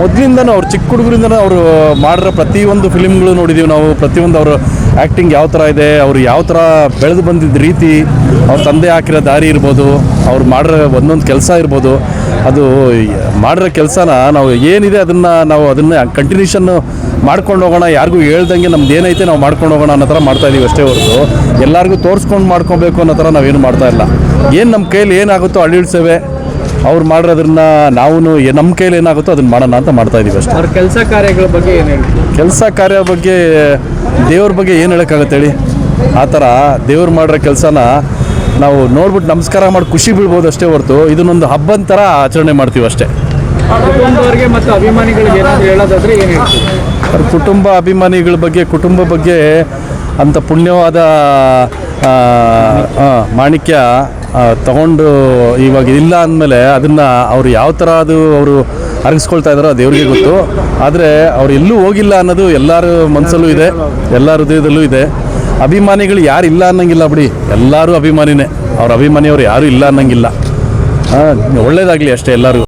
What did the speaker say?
ಮೊದಲಿಂದನೂ ಅವ್ರು ಚಿಕ್ಕ ಹುಡುಗರಿಂದನೂ ಅವರು ಮಾಡಿರೋ ಪ್ರತಿಯೊಂದು ಫಿಲಿಮ್ಗಳು ನೋಡಿದ್ದೀವಿ ನಾವು. ಪ್ರತಿಯೊಂದು ಅವರು ಆ್ಯಕ್ಟಿಂಗ್ ಯಾವ ಥರ ಇದೆ, ಅವರು ಯಾವ ಥರ ಬೆಳೆದು ಬಂದಿದ್ದ ರೀತಿ, ಅವ್ರ ತಂದೆ ಹಾಕಿರೋ ದಾರಿ ಇರ್ಬೋದು, ಅವ್ರು ಮಾಡಿರೋ ಒಂದೊಂದು ಕೆಲಸ ಇರ್ಬೋದು. ಅದು ಮಾಡಿರೋ ಕೆಲಸನ ನಾವು ಏನಿದೆ ಅದನ್ನು ನಾವು ಅದನ್ನು ಕಂಟಿನ್ಯೂಷನ್ನು ಮಾಡ್ಕೊಂಡು ಹೋಗೋಣ, ಯಾರಿಗೂ ಹೇಳ್ದಂಗೆ ನಮ್ದು ಏನೈತೆ ನಾವು ಮಾಡ್ಕೊಂಡು ಹೋಗೋಣ ಅನ್ನೋ ಥರ ಮಾಡ್ತಾ ಇದ್ದೀವಿ ಅಷ್ಟೇ ಹೊರತು. ಎಲ್ಲರಿಗೂ ತೋರಿಸ್ಕೊಂಡು ಮಾಡ್ಕೊಬೇಕು ಅನ್ನೋ ಥರ ನಾವೇನು ಮಾಡ್ತಾ ಇಲ್ಲ. ಏನು ನಮ್ಮ ಕೈಯಲ್ಲಿ ಏನಾಗುತ್ತೋ ಅಳಿಳ್ಸೇವೆ ಸೇವೆ ಅವ್ರು ಮಾಡಿರೋದ್ರನ್ನ ನಾವು ನಮ್ಮ ಕೈಲಿ ಏನಾಗುತ್ತೋ ಅದನ್ನ ಮಾಡೋಣ ಅಂತ ಮಾಡ್ತಾ ಇದೀವಿ ಅಷ್ಟೇ. ಅವ್ರ ಕೆಲಸ ಕಾರ್ಯಗಳ ಬಗ್ಗೆ ಏನು ಹೇಳಿ ಕೆಲಸ ಕಾರ್ಯ ಬಗ್ಗೆ ದೇವ್ರ ಬಗ್ಗೆ ಏನು ಹೇಳೋಕ್ಕಾಗತ್ತೆ ಹೇಳಿ? ಆ ಥರ ದೇವ್ರು ಮಾಡಿರೋ ಕೆಲಸನ ನಾವು ನೋಡ್ಬಿಟ್ಟು ನಮಸ್ಕಾರ ಮಾಡಿ ಖುಷಿ ಬೀಳ್ಬೋದು ಅಷ್ಟೇ ಹೊರತು ಇದನ್ನೊಂದು ಹಬ್ಬದ ಥರ ಆಚರಣೆ ಮಾಡ್ತೀವಿ ಅಷ್ಟೇ. ಕುಟುಂಬದವ್ರಿಗೆ ಮತ್ತು ಅಭಿಮಾನಿಗಳಿಗೆ ಏನಾದರೂ ಹೇಳೋದಾದ್ರೆ ಏನು ಹೇಳ್ತೀವಿ ಅವ್ರ ಕುಟುಂಬ ಅಭಿಮಾನಿಗಳ ಬಗ್ಗೆ ಕುಟುಂಬ ಬಗ್ಗೆ ಅಂಥ ಪುಣ್ಯವಾದ ಆ, ಆ, ಮಾಣಿಕ್ಯ ತಗೊಂಡು ಇವಾಗ ಇಲ್ಲ ಅಂದಮೇಲೆ ಅದನ್ನು ಅವರು ಯಾವ ಥರ ಅದು ಅವರು ಅರಗಿಸ್ಕೊಳ್ತಾ ಇದ್ದಾರೋ ದೇವರಿಗೆ ಗೊತ್ತು. ಆದರೆ ಅವ್ರು ಎಲ್ಲೂ ಹೋಗಿಲ್ಲ ಅನ್ನೋದು ಎಲ್ಲರ ಮನಸ್ಸಲ್ಲೂ ಇದೆ, ಎಲ್ಲ ಹೃದಯದಲ್ಲೂ ಇದೆ. ಅಭಿಮಾನಿಗಳು ಯಾರು ಇಲ್ಲ ಅನ್ನಂಗಿಲ್ಲ ಬಿಡಿ, ಎಲ್ಲರೂ ಅಭಿಮಾನಿನೇ. ಅವ್ರ ಅಭಿಮಾನಿಯವರು ಯಾರೂ ಇಲ್ಲ ಅನ್ನಂಗಿಲ್ಲ. ಒಳ್ಳೇದಾಗಲಿ ಅಷ್ಟೇ ಎಲ್ಲರಿಗೂ.